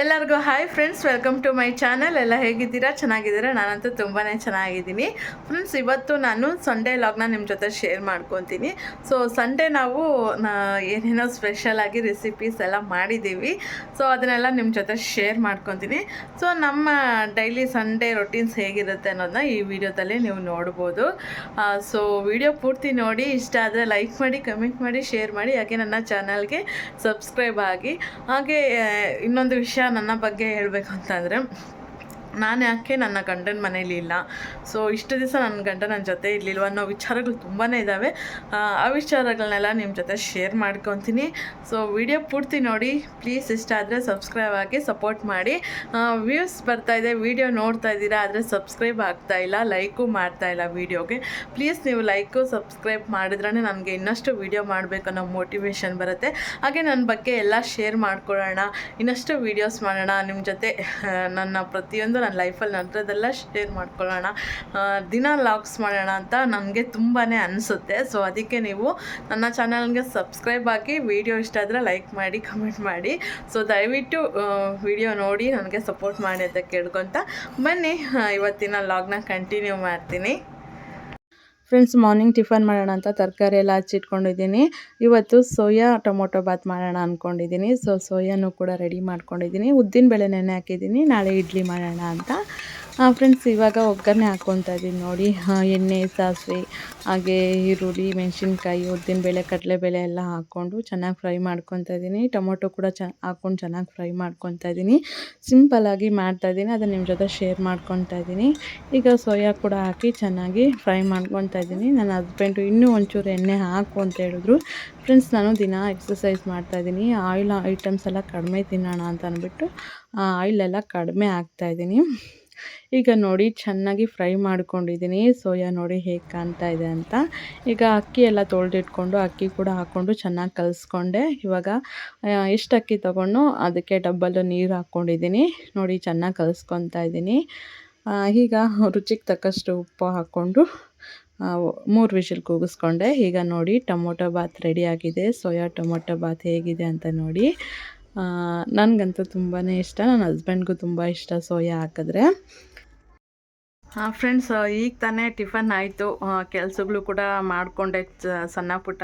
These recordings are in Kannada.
ಎಲ್ಲರಿಗೂ hi friends, welcome to my channel. ಎಲ್ಲ ಹೇಗಿದ್ದೀರಾ? ಚೆನ್ನಾಗಿದ್ದೀರಾ? ನಾನಂತೂ ತುಂಬಾ ಚೆನ್ನಾಗಿದ್ದೀನಿ. ಫ್ರೆಂಡ್ಸ್, ಇವತ್ತು ನಾನು ಸಂಡೇ ಲಾಗ್ನ ನಿಮ್ಮ ಜೊತೆ ಶೇರ್ ಮಾಡ್ಕೊತೀನಿ. ಸೊ ಸಂಡೇ ನಾವು ಏನೇನೋ ಸ್ಪೆಷಲ್ ಆಗಿ ರೆಸಿಪೀಸ್ ಎಲ್ಲ ಮಾಡಿದ್ದೀವಿ. ಸೊ ಅದನ್ನೆಲ್ಲ ನಿಮ್ಮ ಜೊತೆ ಶೇರ್ ಮಾಡ್ಕೊತೀನಿ. ಸೊ ನಮ್ಮ ಡೈಲಿ ಸಂಡೇ ರೊಟೀನ್ಸ್ ಹೇಗಿರುತ್ತೆ ಅನ್ನೋದನ್ನ ಈ ವಿಡಿಯೋದಲ್ಲಿ ನೀವು ನೋಡ್ಬೋದು. ಸೊ ವಿಡಿಯೋ ಪೂರ್ತಿ ನೋಡಿ. ಇಷ್ಟ ಆದರೆ ಲೈಕ್ ಮಾಡಿ ಕಮೆಂಟ್ ಮಾಡಿ ಶೇರ್ ಮಾಡಿ. ಹಾಗೆ ನನ್ನ ಚಾನಲ್ಗೆ ಸಬ್ಸ್ಕ್ರೈಬ್ ಆಗಿ. ಹಾಗೆ ಇನ್ನೊಂದು ವಿಷಯ ನನ್ನ ಬಗ್ಗೆ ಹೇಳಬೇಕು ಅಂತಂದರೆ ನಾನು ಯಾಕೆ ನನ್ನ ಗಂಡನ ಮನೇಲಿ ಇಲ್ಲ? ಸೊ ಇಷ್ಟು ದಿವಸ ನನ್ನ ಗಂಡ ನನ್ನ ಜೊತೆ ಇರಲಿಲ್ವ ಅನ್ನೋ ವಿಚಾರಗಳು ತುಂಬಾ ಇದ್ದಾವೆ ಆ, ವಿಚಾರಗಳನ್ನೆಲ್ಲ ನಿಮ್ಮ ಜೊತೆ ಶೇರ್ ಮಾಡ್ಕೊತೀನಿ. ಸೊ ವಿಡಿಯೋ ಪೂರ್ತಿ ನೋಡಿ. ಪ್ಲೀಸ್ ಇಷ್ಟ ಆದರೆ ಸಬ್ಸ್ಕ್ರೈಬ್ ಆಗಿ ಸಪೋರ್ಟ್ ಮಾಡಿ. ವ್ಯೂಸ್ ಇದೆ. ವಿಡಿಯೋ ನೋಡ್ತಾ ಇದ್ದೀರಾ ಆದರೆ ಸಬ್ಸ್ಕ್ರೈಬ್ ಆಗ್ತಾ ಇಲ್ಲ. ಲೈಕು ಮಾಡ್ತಾ ಇಲ್ಲ ವಿಡಿಯೋಗೆ ಪ್ಲೀಸ್ ನೀವು ಲೈಕು ಸಬ್ಸ್ಕ್ರೈಬ್ ಮಾಡಿದ್ರೆ ನನಗೆ ಇನ್ನಷ್ಟು ವಿಡಿಯೋ ಮಾಡಬೇಕು ಅನ್ನೋ ಮೋಟಿವೇಶನ್ ಬರುತ್ತೆ. ಹಾಗೆ ನನ್ನ ಬಗ್ಗೆ ಎಲ್ಲ ಶೇರ್ ಮಾಡ್ಕೊಳ್ಳೋಣ. ಇನ್ನಷ್ಟು ವೀಡಿಯೋಸ್ ಮಾಡೋಣ. ನಿಮ್ಮ ಜೊತೆ ನನ್ನ ಪ್ರತಿಯೊಂದು ನನ್ನ ಲೈಫಲ್ಲಿ ನಂತರದೆಲ್ಲ ಶೇರ್ ಮಾಡ್ಕೊಳ್ಳೋಣ. ದಿನ ಲಾಗ್ಸ್ ಮಾಡೋಣ ಅಂತ ನನಗೆ ತುಂಬಾ ಅನಿಸುತ್ತೆ. ಸೊ ಅದಕ್ಕೆ ನೀವು ನನ್ನ ಚಾನಲ್ಗೆ ಸಬ್ಸ್ಕ್ರೈಬ್ ಆಗಿ ವಿಡಿಯೋ ಇಷ್ಟ ಆದರೆ ಲೈಕ್ ಮಾಡಿ, ಕಮೆಂಟ್ ಮಾಡಿ. ಸೊ ದಯವಿಟ್ಟು ವಿಡಿಯೋ ನೋಡಿ, ನನಗೆ ಸಪೋರ್ಟ್ ಮಾಡಿ ಅಂತ ಕೇಳ್ಕೊತ ಬನ್ನಿ. ಇವತ್ತಿನ ಲಾಗ್ನ ಕಂಟಿನ್ಯೂ ಮಾಡ್ತೀನಿ. ಫ್ರೆಂಡ್ಸ್, ಮಾರ್ನಿಂಗ್ ಟಿಫನ್ ಮಾಡೋಣ ಅಂತ ತರಕಾರಿ ಎಲ್ಲ ಹಚ್ಚಿಟ್ಕೊಂಡಿದ್ದೀನಿ ಇವತ್ತು ಸೋಯಾ ಟೊಮೊಟೊ ಬಾತ್ ಮಾಡೋಣ ಅಂದ್ಕೊಂಡಿದ್ದೀನಿ ಸೊ ಸೋಯಾನು ಕೂಡ ರೆಡಿ ಮಾಡ್ಕೊಂಡಿದ್ದೀನಿ. ಉದ್ದಿನ ಬೇಳೆ ನೆನೆ ಹಾಕಿದ್ದೀನಿ. ನಾಳೆ ಇಡ್ಲಿ ಮಾಡೋಣ ಅಂತ. ಫ್ರೆಂಡ್ಸ್ ಇವಾಗ ಒಗ್ಗರಣೆ ಹಾಕ್ಕೊತಾ ಇದ್ದೀನಿ ನೋಡಿ. ಎಣ್ಣೆ, ಸಾಸಿವೆ, ಹಾಗೆ ಈರುಳ್ಳಿ, ಮೆಣಸಿನ್ಕಾಯಿ, ಉದ್ದಿನಬೇಳೆ, ಕಡಲೆಬೇಳೆ ಎಲ್ಲ ಹಾಕ್ಕೊಂಡು ಚೆನ್ನಾಗಿ ಫ್ರೈ ಮಾಡ್ಕೊತಾ ಇದ್ದೀನಿ ಟೊಮೊಟೊ ಕೂಡ ಚ, ಹಾಕ್ಕೊಂಡು ಚೆನ್ನಾಗಿ ಫ್ರೈ ಮಾಡ್ಕೊತಾ ಇದ್ದೀನಿ ಸಿಂಪಲ್ಲಾಗಿ ಮಾಡ್ತಾಯಿದ್ದೀನಿ ಅದನ್ನು ನಿಮ್ಮ ಜೊತೆ ಶೇರ್ ಮಾಡ್ಕೊತಾ ಇದ್ದೀನಿ ಈಗ ಸೋಯಾ ಕೂಡ ಹಾಕಿ ಚೆನ್ನಾಗಿ ಫ್ರೈ ಮಾಡ್ಕೊತಾ ಇದ್ದೀನಿ ನನ್ನ ಹಸ್ಬೆಂಡು ಇನ್ನೂ ಒಂಚೂರು ಎಣ್ಣೆ ಹಾಕು ಅಂತ ಹೇಳಿದ್ರು. ಫ್ರೆಂಡ್ಸ್ ನಾನು ದಿನ ಎಕ್ಸಸೈಸ್ ಮಾಡ್ತಾಯಿದ್ದೀನಿ ಆಯಿಲ್ ಐಟಮ್ಸ್ ಎಲ್ಲ ಕಡಿಮೆ ತಿನ್ನೋಣ ಅಂತ ಅಂದ್ಬಿಟ್ಟು ಆಯಿಲ್ ಎಲ್ಲ ಕಡಿಮೆ ಹಾಕ್ತಾಯಿದ್ದೀನಿ ಈಗ ನೋಡಿ ಚೆನ್ನಾಗಿ ಫ್ರೈ ಮಾಡ್ಕೊಂಡಿದ್ದೀನಿ. ಸೋಯಾ ನೋಡಿ ಹೇಗೆ ಕಾಣ್ತಾ ಇದೆ ಅಂತ. ಈಗ ಅಕ್ಕಿ ಎಲ್ಲ ತೊಳೆದಿಟ್ಕೊಂಡು ಅಕ್ಕಿ ಕೂಡ ಹಾಕ್ಕೊಂಡು ಚೆನ್ನಾಗಿ ಕಲಿಸ್ಕೊಂಡೆ. ಇವಾಗ ಎಷ್ಟು ಅಕ್ಕಿ ತೊಗೊಂಡು ಅದಕ್ಕೆ ಡಬ್ಬಲ್ಲು ನೀರು ಹಾಕ್ಕೊಂಡಿದ್ದೀನಿ ನೋಡಿ ಚೆನ್ನಾಗಿ ಕಲಿಸ್ಕೊತಾ ಇದ್ದೀನಿ. ಈಗ ರುಚಿಗೆ ತಕ್ಕಷ್ಟು ಉಪ್ಪು ಹಾಕ್ಕೊಂಡು ಮೂರು ವಿಷಲ್ ಕೂಗಿಸ್ಕೊಂಡೆ. ಈಗ ನೋಡಿ ಟೊಮೊಟೊ ಬಾತ್ ರೆಡಿಯಾಗಿದೆ ಸೋಯಾ ಟೊಮೊಟೊ ಬಾತ್ ಹೇಗಿದೆ ಅಂತ ನೋಡಿ. ನನಗಂತೂ ತುಂಬಾ ಇಷ್ಟ. ನನ್ನ ಹಸ್ಬೆಂಡ್ಗೂ ತುಂಬ ಇಷ್ಟ ಸೋಯಾ ಹಾಕಿದ್ರೆ. ಹಾಂ ಫ್ರೆಂಡ್ಸ್ ಈಗ ತಾನೇ ಟಿಫನ್ ಆಯಿತು. ಕೆಲಸಗಳು ಕೂಡ ಮಾಡಿಕೊಂಡೆ. ಸಣ್ಣ ಪುಟ್ಟ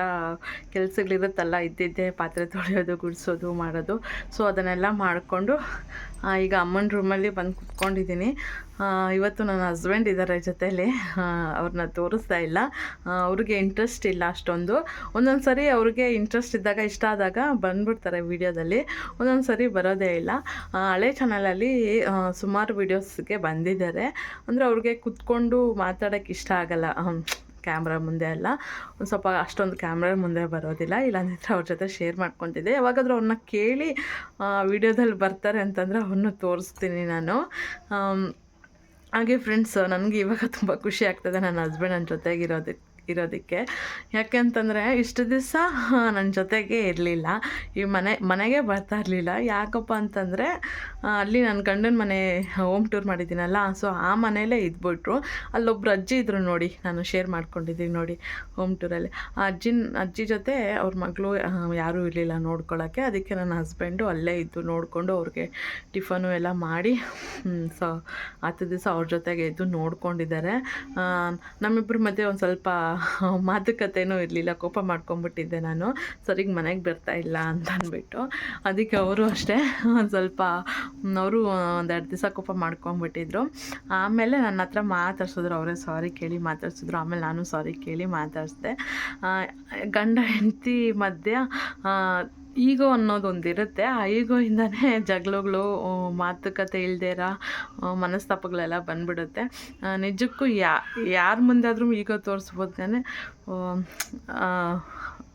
ಕೆಲಸಗಳಿರುತ್ತಲ್ಲ, ಇದ್ದಿದ್ದೆ ಪಾತ್ರೆ ತೊಳೆಯೋದು, ಗುಡಿಸೋದು, ಮಾಡೋದು. ಸೊ ಅದನ್ನೆಲ್ಲ ಮಾಡಿಕೊಂಡು ಈಗ ಅಮ್ಮನ ರೂಮಲ್ಲಿ ಬಂದು ಕುತ್ಕೊಂಡಿದ್ದೀನಿ. ಇವತ್ತು ನನ್ನ ಹಸ್ಬೆಂಡ್ ಇದ್ದಾರೆ ಜೊತೆಯಲ್ಲಿ ಅವ್ರನ್ನ ತೋರಿಸ್ತಾ ಇಲ್ಲ. ಅವ್ರಿಗೆ ಇಂಟ್ರೆಸ್ಟ್ ಇಲ್ಲ ಅಷ್ಟೊಂದು. ಒಂದೊಂದು ಸರಿ ಅವ್ರಿಗೆ ಇಂಟ್ರೆಸ್ಟ್ ಇದ್ದಾಗ, ಇಷ್ಟ ಆದಾಗ ಬಂದ್ಬಿಡ್ತಾರೆ ವೀಡಿಯೋದಲ್ಲಿ ಒಂದೊಂದು ಸರಿ ಬರೋದೇ ಇಲ್ಲ. ಹಳೆ ಚಾನಲಲ್ಲಿ ಸುಮಾರು ವೀಡಿಯೋಸ್ಗೆ ಬಂದಿದ್ದಾರೆ. ಅಂದರೆ ಅವ್ರಿಗೆ ಕುತ್ಕೊಂಡು ಮಾತಾಡೋಕ್ಕೆ ಇಷ್ಟ ಆಗಲ್ಲ. ಕ್ಯಾಮ್ರಾ ಮುಂದೆ ಅಲ್ಲ. ಒಂದು ಸ್ವಲ್ಪ ಅಷ್ಟೊಂದು ಕ್ಯಾಮ್ರಾ ಮುಂದೆ ಬರೋದಿಲ್ಲ. ಇಲ್ಲಾಂದಿದ್ರೆ ಅವ್ರ ಜೊತೆ ಶೇರ್ ಮಾಡ್ಕೊತಿದ್ದೆ ಯಾವಾಗಾದರೂ ಅವ್ರನ್ನ ಕೇಳಿ ವಿಡಿಯೋದಲ್ಲಿ ಬರ್ತಾರೆ ಅಂತಂದರೆ ಅವ್ರನ್ನ ತೋರಿಸ್ತೀನಿ ನಾನು. ಹಾಗೆ ಫ್ರೆಂಡ್ಸ್ ನನಗೆ ಇವಾಗ ತುಂಬ ಖುಷಿ ಆಗ್ತದೆ. ನನ್ನ ಹಸ್ಬೆಂಡ್ ನನ್ನ ಜೊತೆಗಿರೋದಕ್ಕೆ. ಇರೋದಕ್ಕೆ. ಯಾಕೆಂತಂದರೆ ಇಷ್ಟು ದಿವಸ ನನ್ನ ಜೊತೆಗೆ ಇರಲಿಲ್ಲ. ಈ ಮನೆ, ಮನೆಗೆ ಬರ್ತಾ ಇರಲಿಲ್ಲ. ಯಾಕಪ್ಪ ಅಂತಂದರೆ ಅಲ್ಲಿ ನನ್ನ ಗಂಡನ ಮನೆ ಹೋಮ್ ಟೂರ್ ಮಾಡಿದ್ದೀನಲ್ಲ ಸೊ ಆ ಮನೆಯಲ್ಲೇ ಇದ್ಬಿಟ್ರು. ಅಲ್ಲೊಬ್ರು ಅಜ್ಜಿ ಇದ್ರು ನೋಡಿ, ನಾನು ಶೇರ್ ಮಾಡ್ಕೊಂಡಿದ್ದೀನಿ ನೋಡಿ ಹೋಮ್ ಟೂರಲ್ಲಿ ಆ ಅಜ್ಜಿನ, ಅಜ್ಜಿ ಜೊತೆ ಅವ್ರ ಮಗಳು ಯಾರೂ ಇರಲಿಲ್ಲ ನೋಡ್ಕೊಳ್ಳೋಕ್ಕೆ ಅದಕ್ಕೆ ನನ್ನ ಹಸ್ಬೆಂಡು ಅಲ್ಲೇ ಇದ್ದು ನೋಡಿಕೊಂಡು ಅವ್ರಿಗೆ ಟಿಫನು ಎಲ್ಲ ಮಾಡಿ ಸೊ ಹತ್ತು ದಿವಸ ಅವ್ರ ಜೊತೆಗೆ ಇದ್ದು ನೋಡ್ಕೊಂಡಿದ್ದಾರೆ. ನಮ್ಮಿಬ್ಬರ ಮಧ್ಯೆ ಒಂದು ಸ್ವಲ್ಪ ಮಾತುಕತೆನೂ ಇರಲಿಲ್ಲ, ಕೋಪ ಮಾಡ್ಕೊಂಬಿಟ್ಟಿದ್ದೆ ನಾನು. ಸರಿಗೆ ಮನೆಗೆ ಬರ್ತಾ ಇಲ್ಲ ಅಂತ ಅಂದ್ಬಿಟ್ಟು. ಅದಕ್ಕೆ ಅವರು ಅಷ್ಟೇ ಸ್ವಲ್ಪ ಅವರು ಒಂದು ಎರಡು ದಿವಸ ಕೋಪ ಮಾಡ್ಕೊಂಬಿಟ್ಟಿದ್ರು. ಆಮೇಲೆ ನನ್ನ ಹತ್ರ ಮಾತಾಡ್ಸಿದ್ರು, ಅವರೇ ಸಾರಿ ಕೇಳಿ ಮಾತಾಡ್ಸಿದ್ರು. ಆಮೇಲೆ ನಾನು ಸಾರಿ ಕೇಳಿ ಮಾತಾಡಿಸ್ದೆ. ಗಂಡ, ಹೆಂಡತಿ ಮಧ್ಯ ಈಗೋ ಅನ್ನೋದು ಒಂದಿರುತ್ತೆ ಆ ಈಗೋಯಿಂದನೇ ಜಗಳಗಳು ಮಾತುಕತೆ ಇರೋ ಮನಸ್ತಾಪಗಳೆಲ್ಲ ಬಂದ್ಬಿಡುತ್ತೆ. ನಿಜಕ್ಕೂ ಯಾ, ಯಾರ ಮುಂದೆ ಆದರೂ ಈಗೋ ತೋರಿಸ್ಬೋದೇ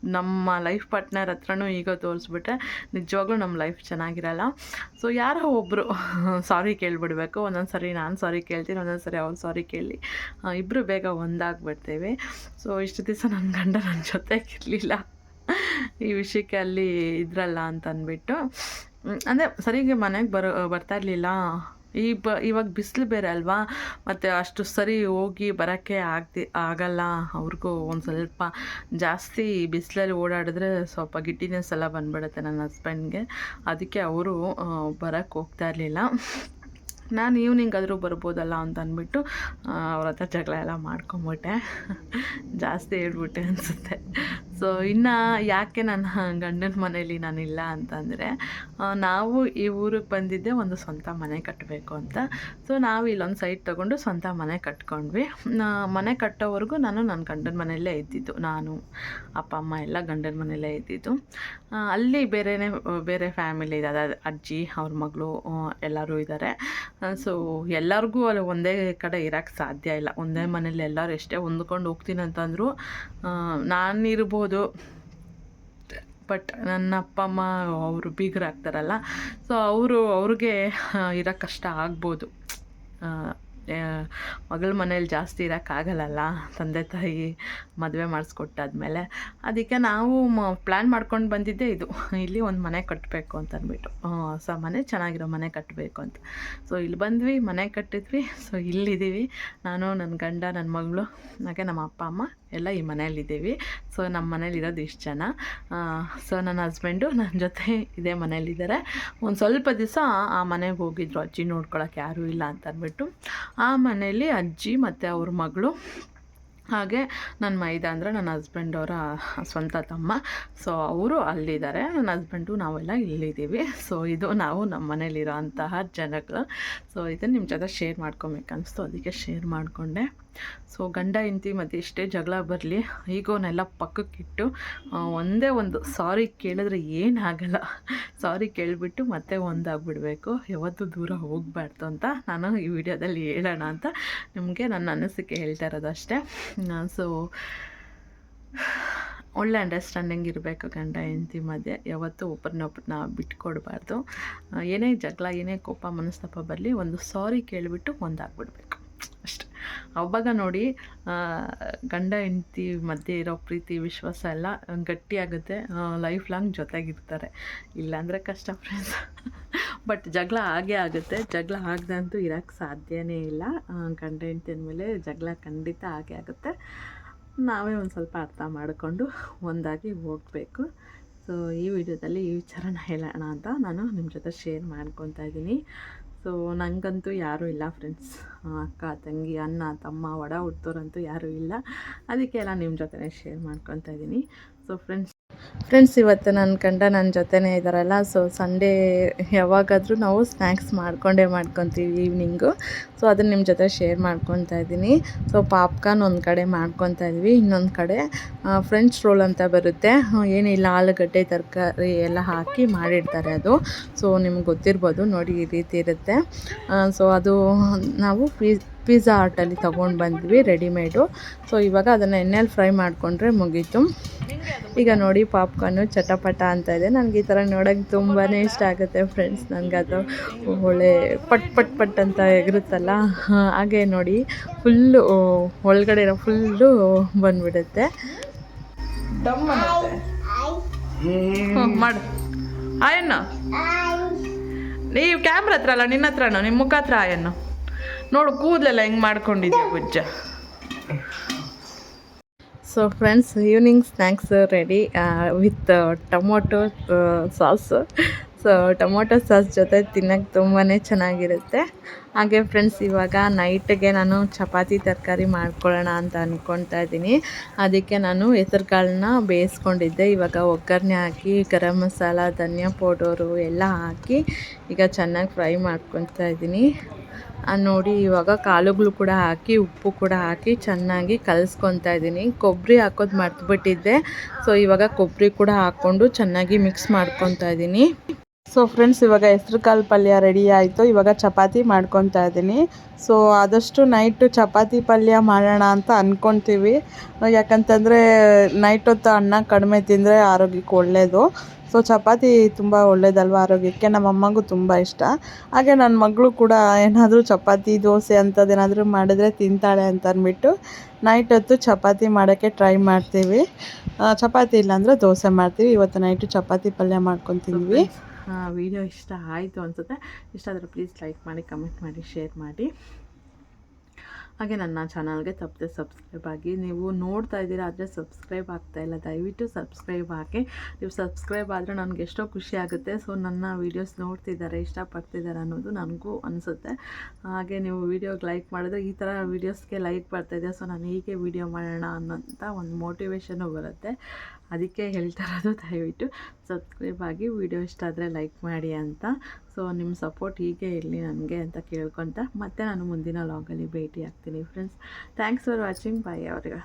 ನಮ್ಮ ಲೈಫ್ ಪಾರ್ಟ್ನರ್ ಹತ್ರನೂ ಈಗೋ ತೋರಿಸ್ಬಿಟ್ರೆ ನಿಜವಾಗ್ಲೂ ನಮ್ಮ ಲೈಫ್ ಚೆನ್ನಾಗಿರಲ್ಲ. ಸೊ, ಯಾರೋ ಒಬ್ಬರು ಸಾರಿ ಕೇಳಿಬಿಡ್ಬೇಕು. ಒಂದೊಂದು ಸರಿ ನಾನು ಸಾರಿ ಕೇಳ್ತೀನಿ ಒಂದೊಂದು ಸರಿ ಅವ್ರು ಸಾರಿ ಕೇಳಿ. ಇಬ್ಬರು ಬೇಗ ಒಂದಾಗ್ಬಿಡ್ತೇವೆ. ಸೊ, ಇಷ್ಟು ದಿವಸ ನನ್ನ ಗಂಡ ನನ್ನ ಜೊತೆಗಿರಲಿಲ್ಲ. ಈ ವಿಷಯಕ್ಕೆ ಅಲ್ಲಿ ಇದ್ರಲ್ಲ ಅಂತ ಅಂದ್ಬಿಟ್ಟು. ಅಂದರೆ ಸರಿಗೆ ಮನೆಗೆ ಬರೋ, ಬರ್ತಾ ಇರಲಿಲ್ಲ. ಈ ಬ, ಇವಾಗ ಬಿಸಿಲು ಬೇರೆ ಅಲ್ವಾ? ಮತ್ತು ಅಷ್ಟು ಸರಿ ಹೋಗಿ ಬರೋಕ್ಕೆ ಆಗ್ತಿ, ಆಗಲ್ಲ. ಅವ್ರಿಗೂ ಒಂದು ಸ್ವಲ್ಪ ಜಾಸ್ತಿ ಬಿಸಿಲಲ್ಲಿ ಓಡಾಡಿದ್ರೆ ಸ್ವಲ್ಪ ಗಿಟ್ಟಿನೆಸ್ ಎಲ್ಲ ಬಂದ್ಬಿಡುತ್ತೆ ನನ್ನ ಹಸ್ಬೆಂಡ್ಗೆ. ಅದಕ್ಕೆ ಅವರು ಬರೋಕ್ಕೆ ಹೋಗ್ತಾ ಇರಲಿಲ್ಲ. ನಾನು ಈವ್ನಿಂಗ್ ಆದರೂ ಬರ್ಬೋದಲ್ಲ ಅಂತ ಅಂದ್ಬಿಟ್ಟು ಅವ್ರ ಹತ್ರ ಜಗಳ ಎಲ್ಲ ಮಾಡ್ಕೊಂಬಿಟ್ಟೆ. ಜಾಸ್ತಿ ಹೇಳ್ಬಿಟ್ಟೆ ಅನಿಸುತ್ತೆ. ಸೊ ಇನ್ನು ಯಾಕೆ ನನ್ನ ಗಂಡನ ಮನೇಲಿ ನಾನಿಲ್ಲ ಅಂತಂದರೆ ನಾವು ಈ ಊರಿಗೆ ಬಂದಿದ್ದೆ ಒಂದು ಸ್ವಂತ ಮನೆ ಕಟ್ಟಬೇಕು ಅಂತ. ಸೊ ನಾವು ಇಲ್ಲೊಂದು ಸೈಟ್ ತಗೊಂಡು ಸ್ವಂತ ಮನೆ ಕಟ್ಕೊಂಡ್ವಿ. ಮನೆ ಕಟ್ಟೋವರೆಗೂ ನಾನು ನನ್ನ ಗಂಡನ ಮನೆಯಲ್ಲೇ ಇದ್ದಿದ್ದು. ನಾನು, ಅಪ್ಪ, ಅಮ್ಮ ಎಲ್ಲ ಗಂಡನ ಮನೆಯಲ್ಲೇ ಇದ್ದಿದ್ದು. ಅಲ್ಲಿ ಬೇರೆನೇ, ಬೇರೆ ಫ್ಯಾಮಿಲಿ ಇದೆ. ಅದಾದ ಅಜ್ಜಿ, ಅವ್ರ ಮಗಳು ಎಲ್ಲರೂ ಇದ್ದಾರೆ ಸೊ ಎಲ್ಲರಿಗೂ ಅಲ್ಲಿ ಒಂದೇ ಕಡೆ ಇರೋಕ್ಕೆ ಸಾಧ್ಯ ಇಲ್ಲ. ಒಂದೇ ಮನೇಲಿ ಎಲ್ಲರೂ ಎಷ್ಟೇ ಹೊಂದ್ಕೊಂಡು ಹೋಗ್ತೀನಿ ಅಂತಂದರೂ ನಾನಿರ್ಬೋದು. ಬಟ್ ನನ್ನ ಅಪ್ಪ, ಅಮ್ಮ ಅವರು ಬೀಗರಾಗ್ತಾರಲ್ಲ ಸೊ ಅವರು, ಅವ್ರಿಗೆ ಇರೋ ಕಷ್ಟ ಆಗ್ಬೋದು. ಮಗಳ ಮನೇಲಿ ಜಾಸ್ತಿ ಇರೋಕ್ಕಾಗಲ್ಲ ತಂದೆ ತಾಯಿ ಮದುವೆ ಮಾಡಿಸ್ಕೊಟ್ಟಾದ್ಮೇಲೆ. ಅದಕ್ಕೆ ನಾವು ಮ ಪ್ಲ್ಯಾನ್ ಮಾಡ್ಕೊಂಡು ಬಂದಿದ್ದೆ ಇದು. ಇಲ್ಲಿ ಒಂದು ಮನೆ ಕಟ್ಟಬೇಕು ಅಂತ ಅಂದ್ಬಿಟ್ಟು. ಹೊಸ ಮನೆ ಚೆನ್ನಾಗಿರೋ ಮನೆ ಕಟ್ಟಬೇಕು ಅಂತ. ಸೊ ಇಲ್ಲಿ ಬಂದ್ವಿ, ಮನೆ ಕಟ್ಟಿದ್ವಿ. ಸೊ ಇಲ್ಲಿದ್ದೀವಿ. ನಾನು ನನ್ನ ಗಂಡ ನನ್ನ ಮಗಳು, ಹಾಗೆ ನಮ್ಮ ಅಪ್ಪ, ಅಮ್ಮ. ಎಲ್ಲ ಈ ಮನೆಯಲ್ಲಿದ್ದೀವಿ. ಸೊ ನಮ್ಮ ಮನೇಲಿರೋದು ಇಷ್ಟು ಜನ. ಸೊ ನನ್ನ ಹಸ್ಬೆಂಡು ನನ್ನ ಜೊತೆ ಇದೇ ಮನೇಲಿದ್ದಾರೆ ಒಂದು ಸ್ವಲ್ಪ ದಿವಸ ಆ ಮನೆಗೆ ಹೋಗಿದ್ರು. ಅಜ್ಜಿ ನೋಡ್ಕೊಳಕ್ಕೆ ಯಾರೂ ಇಲ್ಲ ಅಂತ ಅಂದ್ಬಿಟ್ಟು. ಆ ಮನೇಲಿ ಅಜ್ಜಿ ಮತ್ತು ಅವ್ರ ಮಗಳು. ಹಾಗೆ ನನ್ನ ಮೈದ ಅಂದರೆ ನನ್ನ ಹಸ್ಬೆಂಡ್ ಅವರ ಸ್ವಂತ ತಮ್ಮ. ಸೊ ಅವರು ಅಲ್ಲಿದ್ದಾರೆ. ನನ್ನ ಹಸ್ಬೆಂಡು ನಾವೆಲ್ಲ ಇಲ್ಲಿದ್ದೀವಿ. ಸೊ ಇದು ನಾವು ನಮ್ಮ ಮನೇಲಿರೋ ಅಂತಹ ಜನಗಳು. ಸೊ ಇದನ್ನು ನಿಮ್ಮ ಜೊತೆ ಶೇರ್ ಮಾಡ್ಕೊಬೇಕನ್ನಿಸ್ತು ಅದಕ್ಕೆ ಶೇರ್ ಮಾಡಿಕೊಂಡೆ. ಸೊ ಗಂಡ ಹೆಂಡತಿ ಮತ್ತು ಇಷ್ಟೇ ಜಗಳ ಬರಲಿ, ಈಗೋನೆಲ್ಲ ಪಕ್ಕಕ್ಕಿಟ್ಟು ಒಂದೇ ಒಂದು ಸಾರಿ ಕೇಳಿದ್ರೆ ಏನಾಗಲ್ಲ ಸಾರಿ ಕೇಳಿಬಿಟ್ಟು ಮತ್ತೆ ಒಂದಾಗ್ಬಿಡಬೇಕು. ಯಾವತ್ತೂ ದೂರ ಹೋಗಬಾರ್ದು ಅಂತ ನಾನು ಈ ವಿಡಿಯೋದಲ್ಲಿ ಹೇಳೋಣ ಅಂತ ನಿಮಗೆ ನನ್ನ ಅನಿಸಿಕೆ ಹೇಳ್ತಾ ಇರೋದು ಅಷ್ಟೇ ಸೊ ಒಳ್ಳೆ ಅಂಡರ್ಸ್ಟ್ಯಾಂಡಿಂಗ್ ಇರಬೇಕು ಗಂಡ ಹೆಂಡತಿ ಮಧ್ಯೆ. ಯಾವತ್ತೂ ಒಬ್ಬರನ್ನೊಬ್ಬರನ್ನ ಬಿಟ್ಕೊಡ್ಬಾರ್ದು. ಏನೇ ಜಗಳ, ಏನೇ ಕೋಪ, ಮನಸ್ತಾಪ ಬರಲಿ, ಒಂದು ಸಾರಿ ಕೇಳಿಬಿಟ್ಟು ಒಂದಾಗ್ಬಿಡ್ಬೇಕು. ಅಷ್ಟೆ. ಅವಾಗ ನೋಡಿ ಗಂಡ, ಹೆಂಡತಿ ಮಧ್ಯೆ ಇರೋ ಪ್ರೀತಿ, ವಿಶ್ವಾಸ ಎಲ್ಲ ಗಟ್ಟಿಯಾಗುತ್ತೆ. Life long ಜೊತೆಗಿರ್ತಾರೆ. ಇಲ್ಲಾಂದರೆ ಕಷ್ಟ ಫ್ರೆಂಡ್ಸ್ ಬಟ್ ಜಗಳ ಹಾಗೆ ಆಗುತ್ತೆ. ಜಗಳ ಆಗದಂತೂ ಇರೋಕ್ಕೆ ಸಾಧ್ಯವೇ ಇಲ್ಲ. ಗಂಡ ಹೆಂಡತಿ ಅಂದಮೇಲೆ ಜಗಳ ಖಂಡಿತ ಆಗೇ ಆಗುತ್ತೆ. ನಾವೇ ಒಂದು ಸ್ವಲ್ಪ ಅರ್ಥ ಮಾಡಿಕೊಂಡು ಒಂದಾಗಿ ಹೋಗಬೇಕು. ಸೊ ಈ ವಿಡಿಯೋದಲ್ಲಿ ಈ ವಿಚಾರನ ಹೇಳೋಣ ಅಂತ ನಾನು ನಿಮ್ಮ ಜೊತೆ ಶೇರ್ ಮಾಡ್ಕೊತಾ ಇದ್ದೀನಿ. ಸೊ ನನಗಂತೂ ಯಾರೂ ಇಲ್ಲ ಫ್ರೆಂಡ್ಸ್ ಅಕ್ಕ, ತಂಗಿ, ಅಣ್ಣ, ತಮ್ಮ ಒಡ ಹುಟ್ಟೋರಂತೂ ಯಾರೂ ಇಲ್ಲ. ಅದಕ್ಕೆಲ್ಲ ನಿಮ್ಮ ಜೊತೆ ಶೇರ್ ಮಾಡ್ಕೊತಾ ಇದ್ದೀನಿ ಸೊ ಫ್ರೆಂಡ್ಸ್ ಫ್ರೆಂಡ್ಸ್ ಇವತ್ತು ನನ್ನ ಗಂಡ ನನ್ನ ಜೊತೆನೇ ಇದ್ದಾರಲ್ಲ ಸೊ ಸಂಡೇ ಯಾವಾಗಾದರೂ ನಾವು ಸ್ನ್ಯಾಕ್ಸ್ ಮಾಡ್ಕೊಂಡೇ ಮಾಡ್ಕೊತೀವಿ ಈವ್ನಿಂಗು ಸೊ ಅದನ್ನು ನಿಮ್ಮ ಜೊತೆ ಶೇರ್ ಮಾಡ್ಕೊತಾ ಇದ್ದೀನಿ. ಸೊ ಪಾಪ್ಕಾರ್ನ್ ಒಂದು ಕಡೆ ಮಾಡ್ಕೊತಾ ಇದ್ವಿ, ಇನ್ನೊಂದು ಕಡೆ ಫ್ರೆಂಚ್ ರೋಲ್ ಅಂತ ಬರುತ್ತೆ. ಏನಿಲ್ಲ ಆಲೂಗಡ್ಡೆ, ತರಕಾರಿ ಎಲ್ಲ ಹಾಕಿ ಮಾಡಿಡ್ತಾರೆ ಅದು. ಸೊ ನಿಮ್ಗೆ ಗೊತ್ತಿರ್ಬೋದು, ನೋಡಿ ಈ ರೀತಿ ಇರುತ್ತೆ. ಸೊ ಅದು ನಾವು ಪೀಸ್ ಪಿಜ್ಜಾ ಆರ್ಟಲ್ಲಿ ತೊಗೊಂಡು ಬಂದ್ವಿ ರೆಡಿಮೇಡು ಸೊ ಇವಾಗ ಅದನ್ನು ಎಣ್ಣೆಯಲ್ಲಿ ಫ್ರೈ ಮಾಡಿಕೊಂಡ್ರೆ ಮುಗೀತು. ಈಗ ನೋಡಿ ಪಾಪ್ಕಾರ್ನು ಚಟಪಟ ಅಂತ ಇದೆ. ನನಗೆ ಈ ಥರ ನೋಡೋಕ್ಕೆ ತುಂಬಾ ಇಷ್ಟ ಆಗುತ್ತೆ ಫ್ರೆಂಡ್ಸ್. ನನಗೆ ಅದು ಒಳ್ಳೆ ಪಟ್ ಪಟ್ ಪಟ್ ಅಂತ ಎಗರುತ್ತಲ್ಲ ಹಾಗೆ ನೋಡಿ, ಫುಲ್ಲು ಒಳಗಡೆ ಇರೋ ಫುಲ್ಲು ಬಂದ್ಬಿಡುತ್ತೆ. ಮಾಡು. ಆಯಣ್ಣ. ನೀವು ಕ್ಯಾಮ್ರ ಹತ್ರ ಅಲ್ಲ, ನಿನ್ನ ಹತ್ರನೋ? ನಿಮ್ಮ ಮುಖ ಹತ್ರ ಆಯಣ್ಣ. ನೋಡು, ಕೂದಲೆಲ್ಲ ಹೆಂಗೆ ಮಾಡ್ಕೊಂಡಿದ್ದೀವಿ ಗುಜ್ಜ. So friends evening snacks ready with tomato sauce so tomato sauce ಜೊತೆ ತಿನ್ನೋಕ್ಕೆ ತುಂಬಾ ಚೆನ್ನಾಗಿರುತ್ತೆ. ಹಾಗೆ ಫ್ರೆಂಡ್ಸ್ ಇವಾಗ ನೈಟ್ಗೆ ನಾನು ಚಪಾತಿ ತರಕಾರಿ ಮಾಡ್ಕೊಳ್ಳೋಣ ಅಂತ ಅಂದ್ಕೊಳ್ತಾ ಇದ್ದೀನಿ. ಅದಕ್ಕೆ ನಾನು ಹೆಸರು ಕಾಳನ್ನ ಬೇಯಿಸ್ಕೊಂಡಿದ್ದೆ. ಇವಾಗ ಒಗ್ಗರಣೆ ಹಾಕಿ, ಗರಂ ಮಸಾಲ, ಧನಿಯಾ ಪೌಡರು ಎಲ್ಲ ಹಾಕಿ ಈಗ ಚೆನ್ನಾಗಿ ಫ್ರೈ ಮಾಡ್ಕೊತಾ ಇದ್ದೀನಿ. ನೋಡಿ, ಇವಾಗ ಕಾಳುಗಳು ಕೂಡ ಹಾಕಿ, ಉಪ್ಪು ಕೂಡ ಹಾಕಿ ಚೆನ್ನಾಗಿ ಕಲಿಸ್ಕೊತಾ ಇದ್ದೀನಿ. ಕೊಬ್ಬರಿ ಹಾಕೋದು ಮರ್ತುಬಿಟ್ಟಿದ್ದೆ. ಸೊ ಇವಾಗ ಕೊಬ್ಬರಿ ಕೂಡ ಹಾಕ್ಕೊಂಡು ಚೆನ್ನಾಗಿ ಮಿಕ್ಸ್ ಮಾಡ್ಕೊತಾ ಇದ್ದೀನಿ. ಸೊ ಫ್ರೆಂಡ್ಸ್ ಇವಾಗ ಹೆಸ್ರು ಕಾಳು ಪಲ್ಯ ರೆಡಿ ಆಯಿತು. ಇವಾಗ ಚಪಾತಿ ಮಾಡ್ಕೊತಾ ಇದ್ದೀನಿ. ಸೊ ಆದಷ್ಟು ನೈಟು ಚಪಾತಿ ಪಲ್ಯ ಮಾಡೋಣ ಅಂತ ಅಂದ್ಕೊತೀವಿ ಯಾಕಂತಂದರೆ ನೈಟ್ ಹೊತ್ತು ಅನ್ನ ಕಡಿಮೆ ತಿಂದರೆ ಆರೋಗ್ಯಕ್ಕೆ ಒಳ್ಳೆಯದು ಸೊ ಚಪಾತಿ ತುಂಬ ಒಳ್ಳೇದಲ್ವ ಆರೋಗ್ಯಕ್ಕೆ? ನಮ್ಮ ಅಮ್ಮಗೂ ತುಂಬ ಇಷ್ಟ. ಹಾಗೆ ನನ್ನ ಮಗಳು ಕೂಡ ಏನಾದರೂ ಚಪಾತಿ, ದೋಸೆ ಅಂಥದ್ದೇನಾದರೂ ಮಾಡಿದ್ರೆ ತಿಂತಾಳೆ ಅಂತ ಅಂದ್ಬಿಟ್ಟು ನೈಟ್ ಹೊತ್ತು ಚಪಾತಿ ಮಾಡೋಕ್ಕೆ ಟ್ರೈ ಮಾಡ್ತೀವಿ. ಚಪಾತಿ ಇಲ್ಲಾಂದರೆ ದೋಸೆ ಮಾಡ್ತೀವಿ. ಇವತ್ತು ನೈಟು ಚಪಾತಿ ಪಲ್ಯ ಮಾಡ್ಕೊತಿದ್ವಿ ವಿಡಿಯೋ ಇಷ್ಟ ಆಯಿತು ಅನಿಸುತ್ತೆ. ಇಷ್ಟ ಆದರೆ ಪ್ಲೀಸ್ ಲೈಕ್ ಮಾಡಿ ಕಮೆಂಟ್ ಮಾಡಿ ಶೇರ್ ಮಾಡಿ. ಹಾಗೆ ನನ್ನ ಚಾನಲ್ಗೆ ತಪ್ಪದೆ ಸಬ್ಸ್ಕ್ರೈಬ್ ಆಗಿ, ನೀವು ನೋಡ್ತಾ ಇದ್ದೀರಾ ಆದರೆ ಸಬ್ಸ್ಕ್ರೈಬ್ ಆಗ್ತಾ ಇಲ್ಲ, ದಯವಿಟ್ಟು ಸಬ್ಸ್ಕ್ರೈಬ್ ಹಾಕಿ. ನೀವು ಸಬ್ಸ್ಕ್ರೈಬ್ ಆದರೆ ನನಗೆ ಎಷ್ಟೋ ಖುಷಿ ಆಗುತ್ತೆ. ಸೊ ನನ್ನ ವೀಡಿಯೋಸ್ ನೋಡ್ತಿದ್ದಾರೆ, ಇಷ್ಟಪಡ್ತಿದ್ದಾರೆ ಅನ್ನೋದು ನನಗೂ ಅನಿಸುತ್ತೆ. ಹಾಗೆ ನೀವು ವೀಡಿಯೋಗೆ ಲೈಕ್ ಮಾಡಿದ್ರೆ ಈ ಥರ ವೀಡಿಯೋಸ್ಗೆ ಲೈಕ್ ಬರ್ತಾಯಿದೆ ಸೊ ನಾನು ಹೀಗೆ ವೀಡಿಯೋ ಮಾಡೋಣ ಅನ್ನೋಂಥ ಒಂದು ಮೋಟಿವೇಶನು ಬರುತ್ತೆ. ಅದಕ್ಕೆ ಹೇಳ್ತಾ ಇರೋದು ದಯವಿಟ್ಟು. ಸಬ್ಸ್ಕ್ರೈಬ್ ಆಗಿ ವಿಡಿಯೋ ಇಷ್ಟ ಆದರೆ ಲೈಕ್ ಮಾಡಿ ಅಂತ. ಸೊ ನಿಮ್ಮ ಸಪೋರ್ಟ್ ಹೀಗೆ ಇರಲಿ ನನಗೆ ಅಂತ ಕೇಳ್ಕೊತ ಮತ್ತೆ ನಾನು ಮುಂದಿನ ಲಾಗಲ್ಲಿ ಭೇಟಿ ಆಗ್ತೀನಿ friends thanks for watching bye ಅವ್ರಿಗೆ.